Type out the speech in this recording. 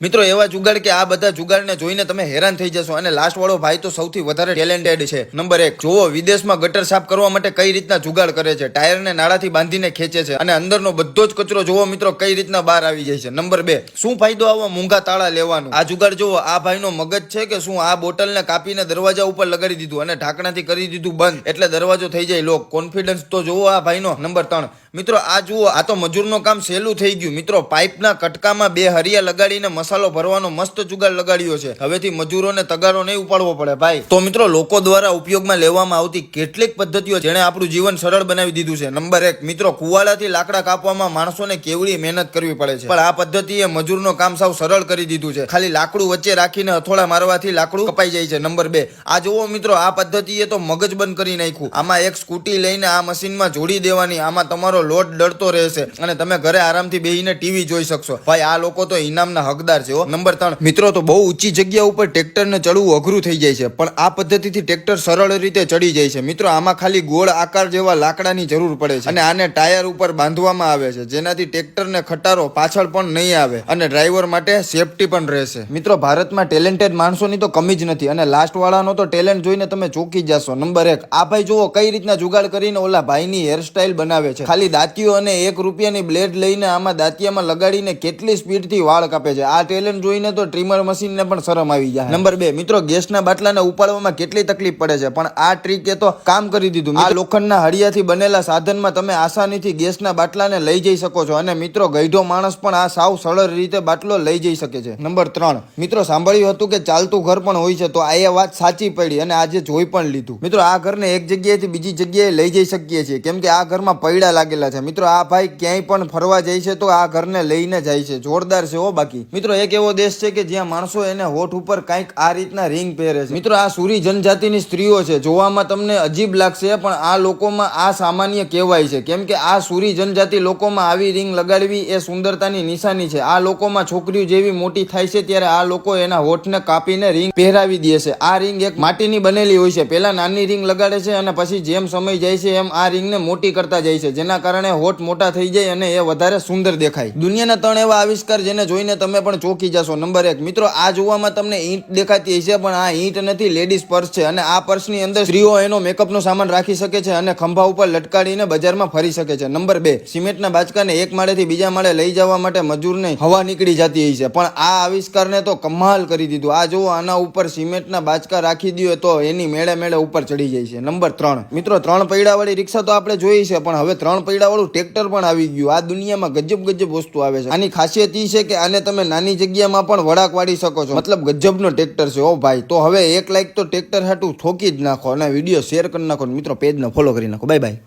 મિત્રો, એવા જુગાડ કે આ બધા જુગાડને જોઈને તમે હેરાન થઈ જશો. અને લાસ્ટ વાળો ભાઈ તો સૌથી વધારે ટેલેન્ટેડ છે. નંબર એક જોવો વિદેશમાં ગટર સાફ કરવા માટે કઈ રીતના જુગાડ કરે છે? ટાયરને નાળાથી બાંધીને ખેંચે છે. અને અંદરનો બધો જ કચરો જોવો મિત્રો, કઈ રીતના બહાર આવી જાય છે. નંબર બે, શું ફાયદો આવો મૂંગા તાળા લેવાનો? આ જુગાડ જોવો આ ભાઈનો મગજ છે કે શું આ બોટલને કાપીને દરવાજા ઉપર લગાડી દીધું અને ઢાંકણાથી કરી દીધું બંધ? એટલે દરવાજો થઈ જાય લોક કોન્ફિડન્સ તો જોવો આ ભાઈનો. નંબર ત્રણ, મિત્રો, આ જુઓ, આ તો મજૂરનો કામ સહેલું થઈ ગયું. મિત્રો, પાઇપના કટકામાં બે હરિયા લગાડીને મસાલો ભરવાનો મસ્ત જુગાડ લગાડ્યો છે. હવેથી મજૂરોને તગારો નહીં ઉપાડવો પડે, ભાઈ. તો મિત્રો, લોકો દ્વારા ઉપયોગમાં લેવામાં આવતી કેટલીક પદ્ધતિઓ જેણે આપણું જીવન સરળ બનાવી દીધું છે. નંબર એક, મિત્રો, કુવાડાથી લાકડા કાપવામાં માણસોને કેવડી મહેનત કરવી પડે છે. પણ આ પદ્ધતિએ મજૂરનો કામ સાવ સરળ કરી દીધું છે. ખાલી લાકડું વચ્ચે રાખીને હથોડા મારવાથી લાકડું કપાઈ જાય છે. નંબર બે, આ જુઓ મિત્રો, આ પદ્ધતિએ તો મગજ બંધ કરી નાખ્યું. આમાં એક સ્કૂટી લઈને આ મશીનમાં જોડી દેવાની, આમાં તમારો લોટ ડરતો રહેશે અને તમે ઘરે આરામથી બેસીને ટીવી જોઈ શકશો. ભાઈ, આ લોકો તો ઇનામના હકદાર છે નંબર ત્રણ. મિત્રો, તો બહુ ઊંચી જગ્યા ઉપર ટ્રેક્ટરને ચડવું અઘરું થઈ જાય છે, પણ આ પદ્ધતિથી ટ્રેક્ટર સરળ રીતે ચડી જાય છે. મિત્રો, આમાં ખાલી ગોળ આકાર જેવા લાકડાની જરૂર પડે છે. અને આને ટાયર ઉપર બાંધવામાં આવે છે, જેનાથી ટ્રેક્ટરને ખટારો પાછળ પણ નહીં આવે અને ડ્રાઈવર માટે સેફટી પણ રહેશે. મિત્રો, ભારતમાં ટેલેન્ટેડ માણસોની તો કમી જ નથી અને લાસ્ટ વાળાનો તો ટેલેન્ટ જોઈને તમે ચોકી જશો. નંબર એક, આ ભાઈ જુઓ કઈ રીતના જુગાડ કરીને ઓલા ભાઈની હેરસ્ટાઈલ બનાવે છે. ખાલી દાંતીઓ અને એક રૂપિયાની બ્લેડ લઈને આમાં દાંતિયામાં લગાડીને કેટલી સ્પીડથી વાળ કાપે છે. આ ટેલેન્ટ જોઈને તો ટ્રીમર મશીનને પણ શરમ આવી જાય નંબર બે, મિત્રો, ગેસના બાટલાને ઉપાડવામાં કેટલી તકલીફ પડે છે? પણ આ ટ્રીકે તો કામ કરી દીધું. આ લોખંડના હળિયાથી બનેલા સાધનમાં તમે આસાનીથી ગેસના બાટલાને લઈ જઈ શકો છો અને મિત્રો, ગઈઢો માણસ પણ આ સાવ સરળ રીતે બાટલો લઈ જઈ શકે છે. નંબર ત્રણ, મિત્રો, સાંભળ્યું હતું કે ચાલતું ઘર પણ હોય છે, તો આ એ વાત સાચી પડી અને આજે જોઈ પણ લીધું. મિત્રો, આ ઘરને એક જગ્યાએથી બીજી જગ્યાએ લઈ જઈ શકીએ છીએ, કેમ કે આ ઘરમાં પૈડા લાગેલા છે. મિત્રો, આ ભાઈ ક્યાંય પણ ફરવા જાય છે, તો આ ઘરને લઈને જાય છે. જોરદાર છે હો બાકી. મિત્રો એક એવો દેશ છે કે જ્યાં માણસો એને હોઠ ઉપર કંઈક આ રીતના રિંગ પહેરે છે. મિત્રો, આ સુરી જનજાતિની સ્ત્રીઓ છે. જોવામાં તમને અજીબ લાગશે, પણ આ લોકોમાં આ સામાન્ય કહેવાય છે. કેમ કે આ સુરી જનજાતિ લોકોમાં આવી રિંગ લગાડવી એ સુંદરતાની નિશાની છે. આ લોકોમાં છોકરીઓ જેવી મોટી થાય છે ત્યારે આ લોકો એના હોઠને કાપીને રિંગ પહેરાવી દે છે. આ રિંગ એક માટીની બનેલી હોય છે. પહેલા નાની રિંગ લગાડે છે અને પછી જેમ સમય જાય છે એમ આ રિંગને મોટી કરતા જાય છે. જેના કારણે હોઠ મોટા થઈ જાય અને એ વધારે સુંદર દેખાય. દુનિયાના ત્રણ એવા આવિષ્કાર જેને જોઈને તમે પણ ચોકી જશો. નંબર એક, મિત્રો, આ જોવામાં તમને ઈંટ દેખાતી હશે, પણ આ ઈંટ નથી લેડીઝ પર્સ છે. અને આ પર્સની અંદર સ્ત્રીઓ એનો મેકઅપનો સામાન રાખી શકે છે અને ખંભા ઉપર લટકાડીને બજારમાં ફરી શકે છે. નંબર બે, સિમેન્ટના બાચકાને એક માળેથી બીજા માળે લઈ જવા માટે મજૂરને હવા નીકળી જતી છે. પણ આ આવિષ્કારને તો કમાલ કરી દીધું. આ જુઓ આના ઉપર સિમેન્ટના બાચકા રાખી દઈએ તો એની મેળે મેળે ઉપર ચડી જાય છે. નંબર ત્રણ, મિત્રો, ત્રણ પૈડાવાળી રિક્ષા તો આપણે જોઈ છે, પણ હવે ત્રણ પૈડાવાળું ટ્રેક્ટર પણ આવી ગયું. આ દુનિયામાં ગજબ ગજબ વસ્તુ આવે છે. આની ખાસિયત એ છે કે આને તમે નાની જગ્યામાં પણ વળાક વાળી શકો છો. મતલબ ગજબનો ટ્રેક્ટર છે ઓ ભાઈ. તો હવે એક લાઈક તો ટ્રેક્ટર હાટું થોકી જ નાખો અને વીડિયો શેર કરી નાખો મિત્રો પેજને ફોલો કરી નાખો. Bye bye